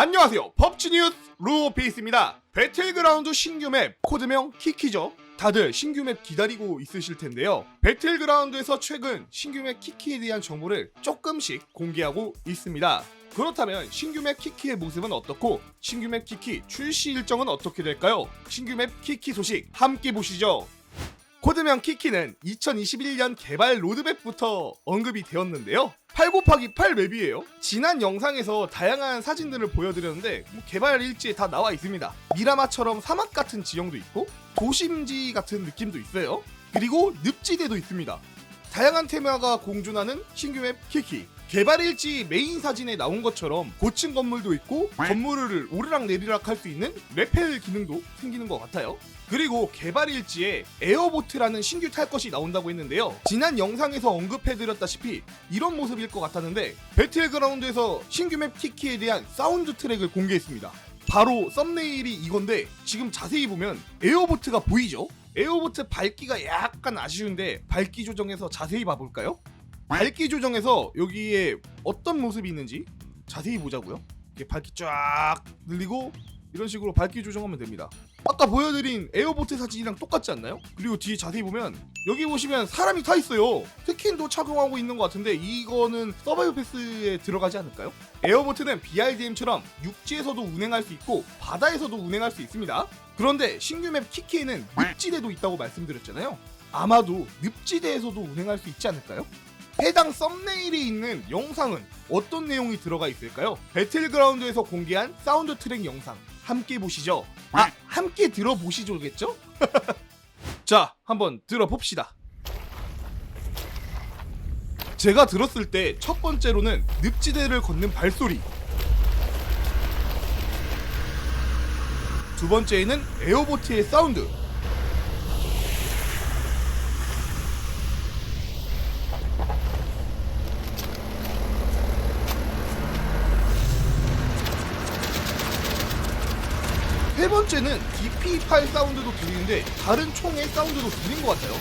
안녕하세요. 법치 뉴스 루오페이스입니다. 배틀그라운드 신규 맵 코드명 키키죠. 다들 신규 맵 기다리고 있으실 텐데요. 배틀그라운드에서 최근 신규 맵 키키에 대한 정보를 조금씩 공개하고 있습니다. 그렇다면 신규 맵 키키의 모습은 어떻고 신규 맵 키키 출시 일정은 어떻게 될까요? 신규 맵 키키 소식 함께 보시죠. 코드명 키키는 2021년 개발 로드맵부터 언급이 되었는데요. 8 곱하기 8 맵이에요. 지난 영상에서 다양한 사진들을 보여드렸는데 뭐 개발 일지에 다 나와 있습니다. 미라마처럼 사막 같은 지형도 있고 도심지 같은 느낌도 있어요. 그리고 늪지대도 있습니다. 다양한 테마가 공존하는 신규 맵 키키. 개발 일지 메인 사진에 나온 것처럼 고층 건물도 있고 건물을 오르락 내리락 할 수 있는 레펠 기능도 생기는 것 같아요. 그리고 개발 일지에 에어보트라는 신규 탈 것이 나온다고 했는데요. 지난 영상에서 언급해드렸다시피 이런 모습일 것 같았는데 배틀그라운드에서 신규 맵 키키에 대한 사운드 트랙을 공개했습니다. 바로 썸네일이 이건데 지금 자세히 보면 에어보트가 보이죠? 에어보트 밝기가 약간 아쉬운데 밝기 조정해서 자세히 봐볼까요? 밝기 조정해서 여기에 어떤 모습이 있는지 자세히 보자고요. 이렇게 밝기 쫙 늘리고 이런 식으로 밝기 조정하면 됩니다. 아까 보여드린 에어보트 사진이랑 똑같지 않나요? 그리고 뒤에 자세히 보면 여기 보시면 사람이 타 있어요. 스킨도 착용하고 있는 것 같은데 이거는 서바이브 패스에 들어가지 않을까요? 에어보트는 BRDM처럼 육지에서도 운행할 수 있고 바다에서도 운행할 수 있습니다. 그런데 신규 맵 키키에는 늪지대도 있다고 말씀드렸잖아요. 아마도 늪지대에서도 운행할 수 있지 않을까요? 해당 썸네일이 있는 영상은 어떤 내용이 들어가 있을까요? 배틀그라운드에서 공개한 사운드 트랙 영상 함께 보시죠. 아, 함께 들어보시죠겠죠? 자, 한번 들어봅시다. 제가 들었을 때 첫 번째로는 늪지대를 걷는 발소리. 두 번째에는 에어보트의 사운드. 세 번째는 DP8 사운드도 들리는데 다른 총의 사운드도 들린 것 같아요.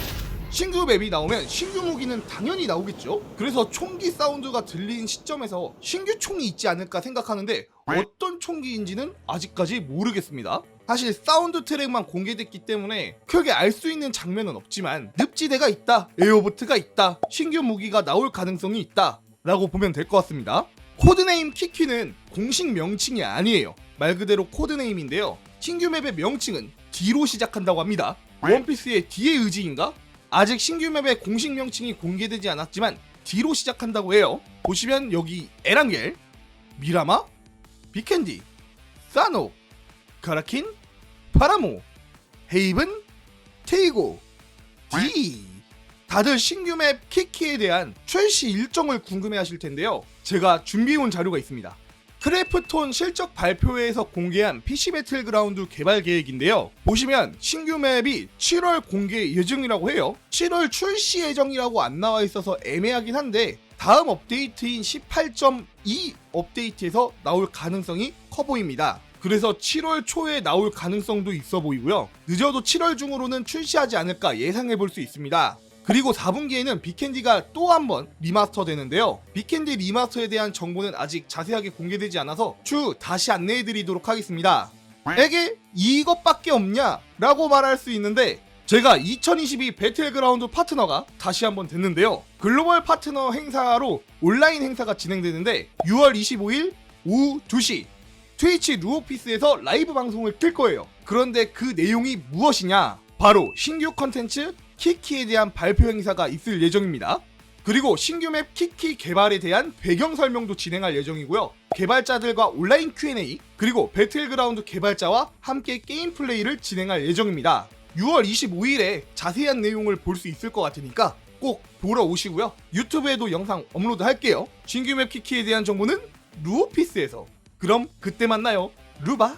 신규 맵이 나오면 신규 무기는 당연히 나오겠죠. 그래서 총기 사운드가 들린 시점에서 신규 총이 있지 않을까 생각하는데 어떤 총기인지는 아직까지 모르겠습니다. 사실 사운드 트랙만 공개됐기 때문에 크게 알 수 있는 장면은 없지만 늪지대가 있다, 에어보트가 있다, 신규 무기가 나올 가능성이 있다 라고 보면 될 것 같습니다. 코드네임 키키는 공식 명칭이 아니에요. 말 그대로 코드네임인데요. 신규 맵의 명칭은 D로 시작한다고 합니다. 원피스의 D의 의지인가? 아직 신규 맵의 공식 명칭이 공개되지 않았지만 D로 시작한다고 해요. 보시면 여기 에란겔, 미라마, 비캔디, 사노, 카라킨, 파라모, 헤이븐, 테이고, D. 다들 신규 맵 키키에 대한 출시 일정을 궁금해 하실 텐데요. 제가 준비해온 자료가 있습니다. 크래프톤 실적 발표회에서 공개한 PC 배틀그라운드 개발 계획인데요. 보시면 신규 맵이 7월 공개 예정이라고 해요. 7월 출시 예정이라고 안 나와 있어서 애매하긴 한데 다음 업데이트인 18.2 업데이트에서 나올 가능성이 커 보입니다. 그래서 7월 초에 나올 가능성도 있어 보이고요. 늦어도 7월 중으로는 출시하지 않을까 예상해 볼 수 있습니다. 그리고 4분기에는 비캔디가 또 한 번 리마스터 되는데요. 비캔디 리마스터에 대한 정보는 아직 자세하게 공개되지 않아서 추 다시 안내해 드리도록 하겠습니다. 에게 이것밖에 없냐? 라고 말할 수 있는데 제가 2022 배틀그라운드 파트너가 다시 한번 됐는데요. 글로벌 파트너 행사로 온라인 행사가 진행되는데 6월 25일 오후 2시 트위치 루오피스에서 라이브 방송을 뜰 거예요. 그런데 그 내용이 무엇이냐? 바로 신규 컨텐츠 키키에 대한 발표 행사가 있을 예정입니다. 그리고 신규 맵 키키 개발에 대한 배경 설명도 진행할 예정이고요. 개발자들과 온라인 Q&A 그리고 배틀그라운드 개발자와 함께 게임 플레이를 진행할 예정입니다. 6월 25일에 자세한 내용을 볼 수 있을 것 같으니까 꼭 보러 오시고요. 유튜브에도 영상 업로드 할게요. 신규 맵 키키에 대한 정보는 루오피스에서. 그럼 그때 만나요. 루바.